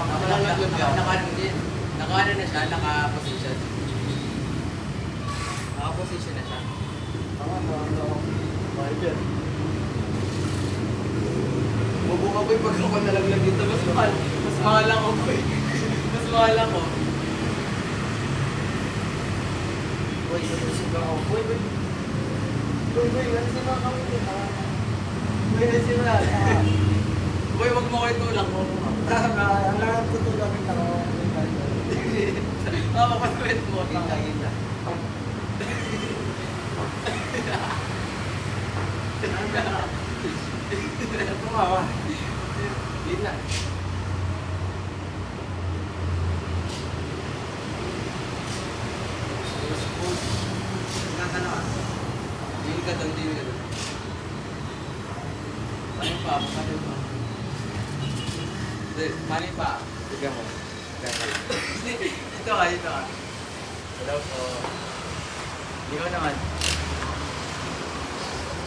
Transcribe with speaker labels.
Speaker 1: Nakalalaglag
Speaker 2: Naka,
Speaker 1: yan.
Speaker 2: naka, hindi. Naka, ano na siya, naka-position. Naka-position na siya.
Speaker 1: Tama, tama, tama. Fiber. Mabuka ko yung pag ako nalaglag dito. Mas mahal.
Speaker 2: Mas mahal ako po eh. Mas mahal ako.
Speaker 1: Uy, susug ako. Uy, uy. Uy, uy, si mga kami? Uy, ano si mga?
Speaker 2: Boy, wag mo ko mo.
Speaker 1: Ang lahat ko ito gamit ako.
Speaker 2: Oo, mapaswet mo.
Speaker 1: Kita, kita. Tumawa.
Speaker 2: Hindi na. Dili ka doon, dili ka doon. Paano pa? Paano pa? Hindi, paano pa?
Speaker 1: Bigyan mo.
Speaker 2: Dito ka, dito ka. Hello po. Ikaw naman.